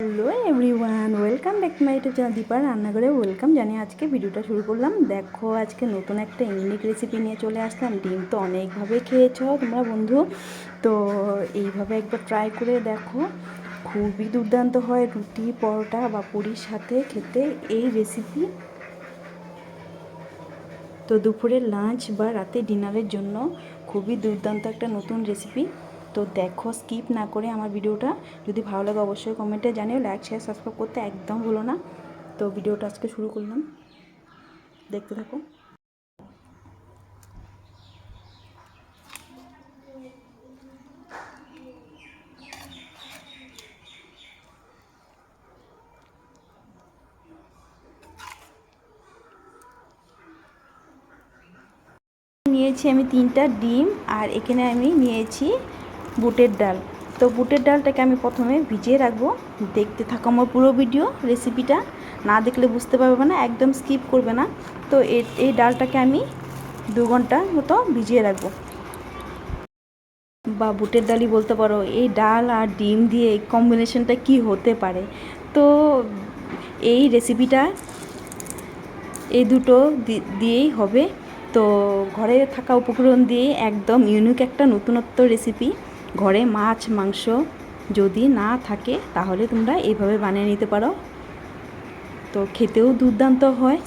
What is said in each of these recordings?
Hello everyone, welcome back to my দীপার রান্নাঘরে। Welcome জানি আজকে ভিডিওটা শুরু করলাম। দেখো, আজকে নতুন একটা ইউনিক রেসিপি নিয়ে চলে আসলাম। ডিম তো অনেকভাবে খেয়েছ তোমরা বন্ধু। তো এইভাবে একবার ট্রাই করে দেখো। খুবই দুর্দান্ত হয় রুটি, পরোটা বা পুরির সাথে খেতে এই রেসিপি তো দুপুরের লাঞ্চ বা রাতে ডিনারের জন্য খুবই দুর্দান্ত একটা নতুন রেসিপি তো দেখো স্কিপ না করে আমার ভিডিওটা। যদি ভালো লাগে অবশ্যই কমেন্টে জানিও। লাইক শেয়ার সাবস্ক্রাইব করতে একদম ভুলো না। তো ভিডিওটা আজকে শুরু করলাম। দেখতে থাকো। নিয়েছি আমি তিনটা ডিম, আর এখানে আমি নিয়েছি বুটের ডাল। তো বুটের ডালটাকে আমি প্রথমে ভিজিয়ে রাখব। দেখতে থাকো আমার পুরো ভিডিও রেসিপিটা না দেখলে বুঝতে পারবে না, একদম স্কিপ করবে না। তো এই ডালটাকে আমি দু ঘণ্টা মতো ভিজিয়ে রাখব। বা বুটের ডালই বলতে পারো, এই ডাল আর ডিম দিয়ে এই কম্বিনেশনটা কি হতে পারে? তো এই রেসিপিটা এই দুটো দিয়েই হবে। তো ঘরে থাকা উপকরণ দিয়ে একদম ইউনিক একটা নতুনত্ব রেসিপি ঘরে মাছ, মাংস যদি না থাকে, তাহলে তোমরা এইভাবে বানিয়ে নিতে পারো। তো খেতেও দুর্দান্ত হয়।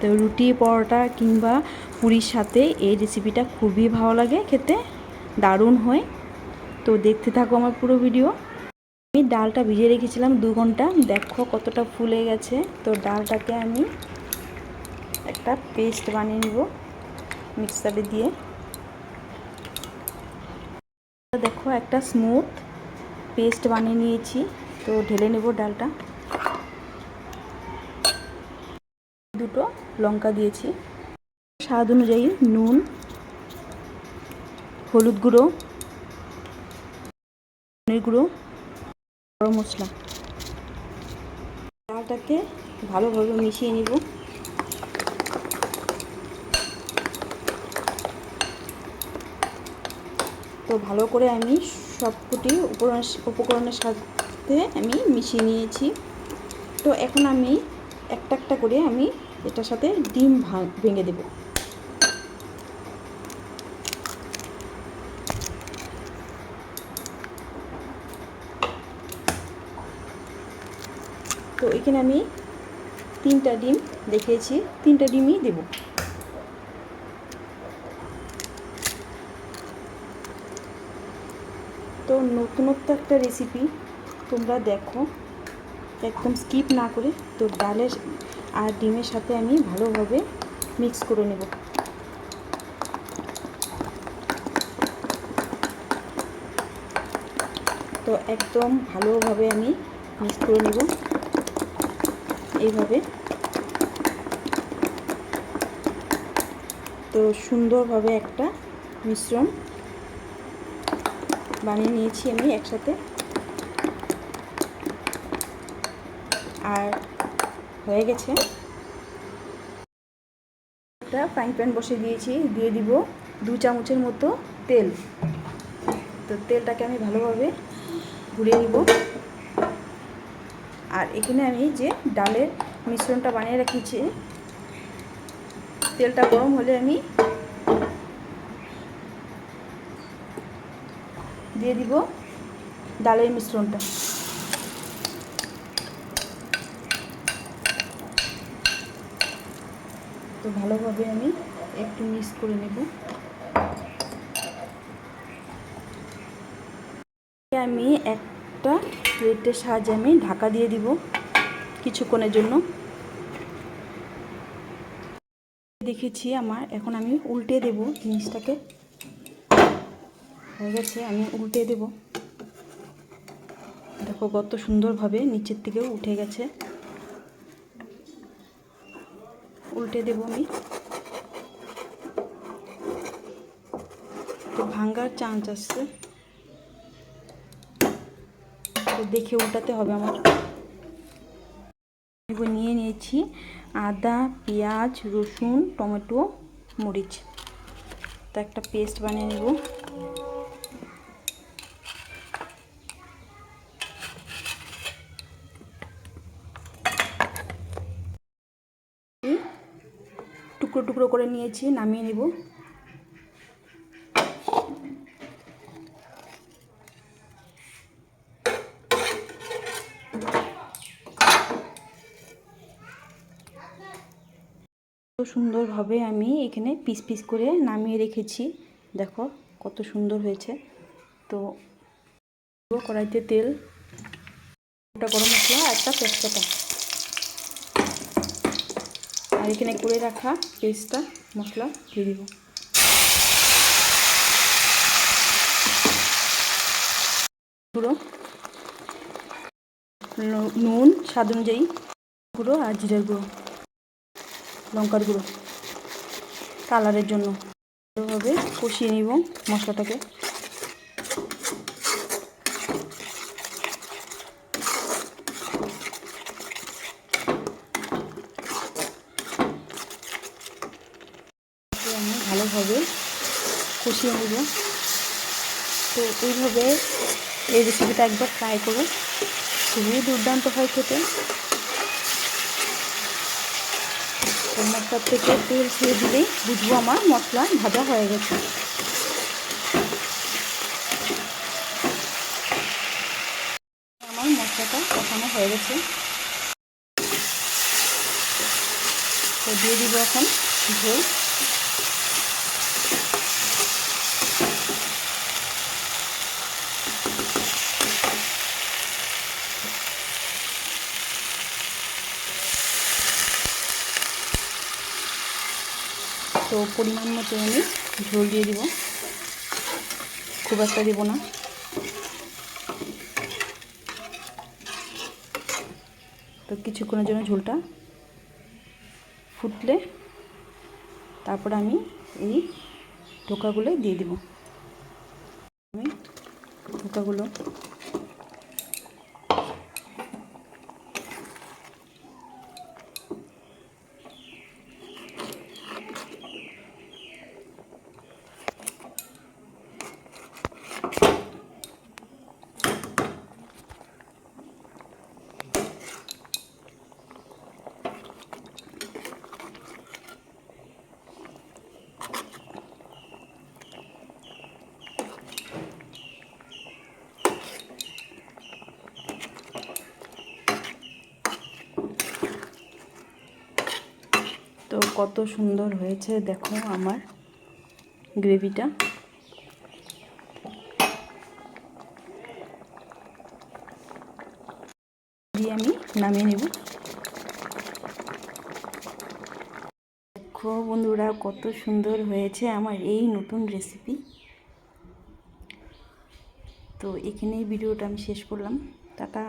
তো রুটি, পরোটা কিংবা পুরীর সাথে এই রেসিপিটা খুবই ভালো লাগে খেতে। দারুণ হয়। তো দেখতে থাকো আমার পুরো ভিডিও আমি ডালটা ভিজিয়ে রেখেছিলাম দু ঘণ্টা। দেখো কতটা ফুলে গেছে। তো ডালটাকে আমি একটা পেস্ট বানিয়ে নিব মিক্সারে দিয়ে দেখো একটা স্মুথ পেস্ট বানিয়ে নিয়েছি। তো ঢেলে নেব ডালটা। দুটো লঙ্কা দিয়েছি। স্বাদ অনুযায়ী নুন, হলুদ গুঁড়ো, ধনের গুঁড়ো, গরম মশলা। ডালটাকে ভালোভাবে মিশিয়ে নিব। তো ভালো করে আমি সবকটি উপকরণ উপকরণের সাথে আমি মিশিয়ে নিয়েছি। তো এখন আমি একটা একটা করে আমি এটার সাথে ডিম ভেঙে দেব। তো এখানে আমি তিনটা ডিম দেখিয়েছি। তিনটা ডিমই দেবো। তো নতুনত্ব একটা রেসিপি তোমরা দেখো। একদম স্কিপ না করে তো ডালের আর ডিমের সাথে আমি ভালোভাবে মিক্স করে নেব। তো একদম ভালোভাবে আমি মিক্স করে নেব। এইভাবে। তো সুন্দরভাবে একটা মিশ্রণ বানিয়ে নিয়েছি আমি একসাথে। আর হয়ে গেছে। একটা ফ্রাইং প্যান বসে দিয়েছি, দিয়ে দিব দু চামচের মতো তেল। তো তেলটাকে আমি ভালোভাবে ঘুরিয়ে নিব। আর এখানে আমি যে ডালের মিশ্রণটা বানিয়ে রেখেছি, তেলটা গরম হলে আমি দিয়ে দিব ডালের মিশ্রণটা। তো ভালোভাবে আমি একটু মিক্স করে নেব। আমি একটা প্লেটের সাহায্যে আমি ঢাকা দিয়ে দিব কিছুক্ষণের জন্য। দেখেছি আমার, এখন আমি উল্টে দেব জিনিসটাকে। হয়ে গেছে, আমি উল্টে দেব। দেখো কত সুন্দরভাবে নিচের দিকেও উঠে গেছে। উল্টে দেব আমি। তো ভাঙ্গার চান্স আসছে। তো দেখে উল্টাতে হবে আমার। নিয়ে নিয়েছি আদা, পেঁয়াজ, রসুন, টমেটো, মরিচ। তো একটা পেস্ট বানিয়ে নেব। টুকরো করে নিয়েছি, নামিয়ে নেব। সুন্দরভাবে আমি এখানে পিস পিস করে নামিয়ে রেখেছি। দেখো, কত সুন্দর হয়েছে। তো কড়াইতে তেল, একটা গরম মশলা, একটা তেজপাতা। এখানে করে রাখা পেস্টটা, মশলা দিয়ে দিব। ন- নুন, স্বাদ অনুযায়ী গুঁড়ো আর জিরার গুঁড়ো, লঙ্কার গুঁড়ো। কালারের জন্য ভালোভাবে কষিয়ে নিব মশলাটাকে এটাকে আমি ভালোভাবে কষিয়ে নেব। তো এইভাবে এই রেসিপিটা একবার ট্রাই করো খুবই দুর্দান্ত হয় খেতে। মশলার থেকে তেল ছেড়ে দিলেই বুঝব আমার মশলা ভাজা হয়ে গেছে। আমার মশলাটা কষানো হয়ে গেছে। তো দিয়ে দিব এখন ঝোল। তো পরিমাণ মতো আমি ঝোল দিয়ে দিব। খুব একটা দিব না। তো কিছুক্ষণের জন্য ঝোলটা ফুটলে তারপর আমি এই ধোকাগুলো দিয়ে দিব। আমি ধোকাগুলো তো কত সুন্দর হয়েছে, দেখো আমার গ্রেভিটা। দিয়ে আমি নামিয়ে নেব। দেখো বন্ধুরা, কত সুন্দর হয়েছে আমার এই নতুন রেসিপি তো এখানেই ভিডিওটা আমি শেষ করলাম। টাটা।